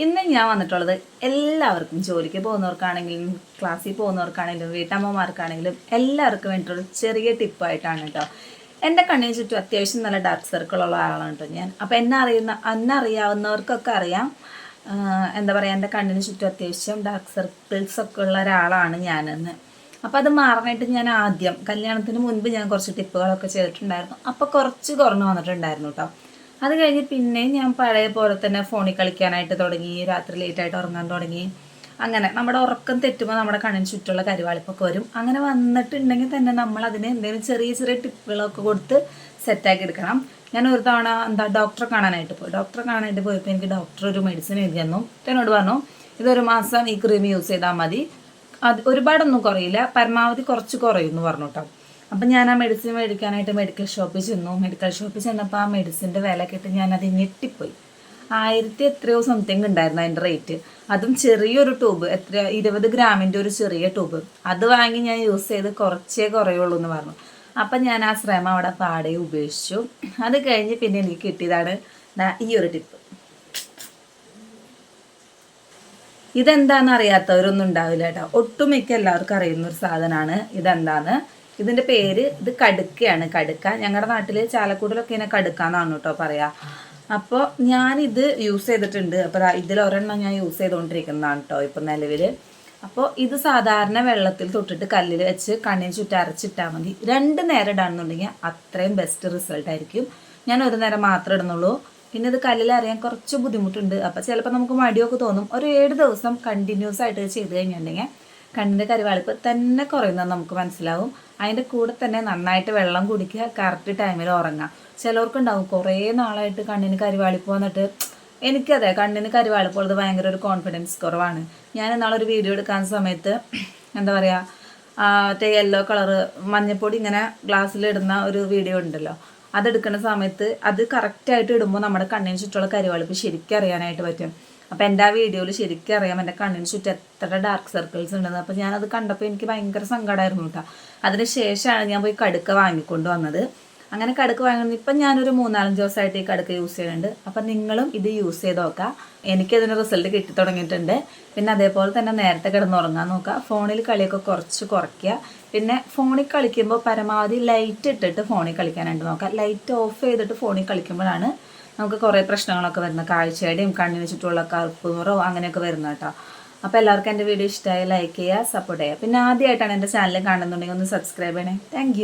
ഇന്ന് ഞാൻ വന്നിട്ടുള്ളത് എല്ലാവർക്കും ജോലിക്ക് പോകുന്നവർക്കാണെങ്കിലും ക്ലാസ്സിൽ പോകുന്നവർക്കാണെങ്കിലും വീട്ടമ്മമാർക്കാണെങ്കിലും എല്ലാവർക്കും വേണ്ടിയിട്ടുള്ള ചെറിയ ടിപ്പായിട്ടാണ് കേട്ടോ. എന്റെ കണ്ണിന് ചുറ്റും അത്യാവശ്യം നല്ല ഡാർക്ക് സർക്കിൾ ഉള്ള ആളാണ് കേട്ടോ ഞാൻ. അപ്പോൾ എന്നെ അറിയുന്ന എന്നെ അറിയാവുന്നവർക്കൊക്കെ അറിയാം. എന്താ പറയുക എന്റെ കണ്ണിന് ചുറ്റും അത്യാവശ്യം ഡാർക്ക് സർക്കിൾസ് ഒക്കെ ഉള്ള ഒരാളാണ് ഞാനെന്ന്. അപ്പം അത് മാറാനായിട്ട് ഞാൻ ആദ്യം കല്യാണത്തിന് മുൻപ് ഞാൻ കുറച്ച് ടിപ്പുകളൊക്കെ ചെയ്തിട്ടുണ്ടായിരുന്നു. അപ്പോൾ കുറച്ച് കുറഞ്ഞു വന്നിട്ടുണ്ടായിരുന്നു കേട്ടോ. അത് കഴിഞ്ഞ് പിന്നെ ഞാൻ പഴയ പോലെ തന്നെ ഫോണിൽ കളിക്കാനായിട്ട് തുടങ്ങി രാത്രി ലേറ്റായിട്ട് ഉറങ്ങാൻ തുടങ്ങി. അങ്ങനെ നമ്മുടെ ഉറക്കം തെറ്റുമ്പോൾ നമ്മുടെ കണ്ണിന് ചുറ്റുള്ള കരിവാളിപ്പൊക്കെ വരും. അങ്ങനെ വന്നിട്ടുണ്ടെങ്കിൽ തന്നെ നമ്മൾ അതിന് എന്തെങ്കിലും ചെറിയ ചെറിയ ടിപ്പുകളൊക്കെ കൊടുത്ത് സെറ്റാക്കി എടുക്കണം. ഞാൻ ഒരു തവണ എന്താ ഡോക്ടറെ കാണാനായിട്ട് പോയി. ഡോക്ടറെ കാണാനായിട്ട് പോയപ്പോൾ എനിക്ക് ഡോക്ടർ ഒരു മെഡിസിൻ എഴുതി തന്നു. എന്നോട് പറഞ്ഞു ഇതൊരു മാസം ഈ ക്രീം യൂസ് ചെയ്താൽ മതി. അത് ഒരുപാടൊന്നും കുറയില്ല. പരമാവധി കുറച്ച് കുറയും എന്ന് പറഞ്ഞു കേട്ടോ അപ്പം ഞാൻ ആ മെഡിസിൻ മേടിക്കാനായിട്ട് മെഡിക്കൽ ഷോപ്പിൽ ചെന്നു. മെഡിക്കൽ ഷോപ്പിൽ ചെന്നപ്പോൾ ആ മെഡിസിന്റെ വില കേട്ട് ഞാനത് ഞെട്ടിപ്പോയി. ആയിരത്തി എത്രയോ സംതിങ് ഉണ്ടായിരുന്നു അതിന്റെ റേറ്റ് അതും ചെറിയൊരു ട്യൂബ് എത്ര ഇരുപത് ഗ്രാമിന്റെ ഒരു ചെറിയ ട്യൂബ് അത് വാങ്ങി ഞാൻ യൂസ് ചെയ്ത് കുറച്ചേ കുറയുള്ളൂ എന്ന് പറഞ്ഞു. അപ്പം ഞാൻ ആ ശ്രമം അവിടെ പാടെ ഉപേക്ഷിച്ചു. അത് കഴിഞ്ഞ് പിന്നെ എനിക്ക് കിട്ടിയതാണ് ഈ ഒരു ടിപ്പ് ഇതെന്താണെന്ന് അറിയാത്തവരൊന്നും ഉണ്ടാവില്ല കേട്ടോ. ഒട്ടുമിക്ക എല്ലാവർക്കും അറിയുന്ന ഒരു സാധനമാണ് ഇതെന്താന്ന്? ഇതിന്റെ പേര് ഇത് കടുക്കയാണ്. കടുക്ക. ഞങ്ങളുടെ നാട്ടിൽ ചാലക്കൂടിലൊക്കെ ഇതിനെ കടുക്കാന്നാണ് കേട്ടോ പറയാ. അപ്പോൾ ഞാനിത് യൂസ് ചെയ്തിട്ടുണ്ട്. അപ്പോൾ ഇതിൽ ഒരെണ്ണം ഞാൻ യൂസ് ചെയ്തുകൊണ്ടിരിക്കുന്നതാണ് കേട്ടോ ഇപ്പം നിലവിൽ അപ്പോൾ ഇത് സാധാരണ വെള്ളത്തിൽ തൊട്ടിട്ട് കല്ലിൽ വെച്ച് കണ്ണിന് ചുറ്റും അരച്ചിട്ടാൽ മതി. രണ്ട് നേരം ഇടാണെന്നുണ്ടെങ്കിൽ അത്രയും ബെസ്റ്റ് റിസൾട്ട് ആയിരിക്കും. ഞാൻ ഒരു നേരം മാത്രമേ ഇടുന്നുള്ളൂ. പിന്നെ ഇത് കല്ലിൽ അറിയാൻ കുറച്ച് ബുദ്ധിമുട്ടുണ്ട്. അപ്പോൾ ചിലപ്പോൾ നമുക്ക് മടിയൊക്കെ തോന്നും. ഒരു ഏഴ് ദിവസം കണ്ടിന്യൂസ് ആയിട്ട് ചെയ്ത് കഴിഞ്ഞിട്ടുണ്ടെങ്കിൽ കണ്ണിന്റെ കരുവാളിപ്പ് തന്നെ കുറയുന്നത് നമുക്ക് മനസ്സിലാവും. അതിന്റെ കൂടെ തന്നെ നന്നായിട്ട് വെള്ളം കുടിക്കുക കറക്റ്റ് ടൈമിൽ ഉറങ്ങുക. ചിലവർക്കുണ്ടാവും കുറേ നാളായിട്ട് കണ്ണിന് കരുവാളിപ്പ് വന്നിട്ട് എനിക്കതെ കണ്ണിന് കരിവാളിപ്പുള്ളത് ഭയങ്കര ഒരു കോൺഫിഡൻസ് കുറവാണ്. ഞാൻ ഇന്നാളൊരു വീഡിയോ എടുക്കാൻ സമയത്ത് എന്താ പറയുക മറ്റേ യെല്ലോ കളറ് മഞ്ഞപ്പൊടി ഇങ്ങനെ ഗ്ലാസ്സിലിടുന്ന ഒരു വീഡിയോ ഉണ്ടല്ലോ. അതെടുക്കുന്ന സമയത്ത് അത് കറക്റ്റായിട്ട് ഇടുമ്പോൾ നമ്മുടെ കണ്ണിന് ചുറ്റുള്ള കരുവാളിപ്പ് ശരിക്കും അറിയാനായിട്ട് പറ്റും. അപ്പോൾ എന്റെ ആ വീഡിയോയിൽ ശരിക്കും അറിയാം എന്റെ കണ്ണിന് ചുറ്റും എത്ര ഡാർക്ക് സർക്കിൾസ് ഉണ്ടെന്ന്. അപ്പോൾ ഞാനത് കണ്ടപ്പോൾ എനിക്ക് ഭയങ്കര സങ്കടമായിരുന്നു കേട്ടോ അതിന് ശേഷമാണ് ഞാൻ പോയി കടുക്ക വാങ്ങിക്കൊണ്ട് വന്നത്. അങ്ങനെ കടുക്ക് വാങ്ങുന്നത് ഇപ്പം ഞാനൊരു മൂന്നാലഞ്ച് ദിവസമായിട്ട് ഈ കടുക്ക യൂസ് ചെയ്യുന്നുണ്ട്. അപ്പം നിങ്ങളും ഇത് യൂസ് ചെയ്ത് നോക്കാം. എനിക്കതിന് റിസൾട്ട് കിട്ടി തുടങ്ങിയിട്ടുണ്ട്. പിന്നെ അതേപോലെ തന്നെ നേരത്തെ കിടന്ന് ഉറങ്ങാൻ നോക്കുക ഫോണിൽ കളിയൊക്കെ കുറച്ച് കുറയ്ക്കുക. പിന്നെ ഫോണിൽ കളിക്കുമ്പോൾ പരമാവധി ലൈറ്റ് ഇട്ടിട്ട് ഫോണിൽ കളിക്കാനായിട്ട് നോക്കുക ലൈറ്റ് ഓഫ് ചെയ്തിട്ട് ഫോണിൽ കളിക്കുമ്പോഴാണ് നമുക്ക് കുറേ പ്രശ്നങ്ങളൊക്കെ വരുന്നത് കാഴ്ചയുടെയും കണ്ണിന് ചുറ്റുമുള്ള കറുപ്പ് നിറവും അങ്ങനെയൊക്കെ വരുന്ന കേട്ടോ. അപ്പോൾ എല്ലാവർക്കും എന്റെ വീഡിയോ ഇഷ്ടമായി ലൈക്ക് ചെയ്യുക സപ്പോർട്ട് ചെയ്യുക. പിന്നെ ആദ്യമായിട്ടാണ് എന്റെ ചാനൽ കാണുന്നുണ്ടെങ്കിൽ ഒന്ന് സബ്സ്ക്രൈബ് ചെയ്യണേ. താങ്ക്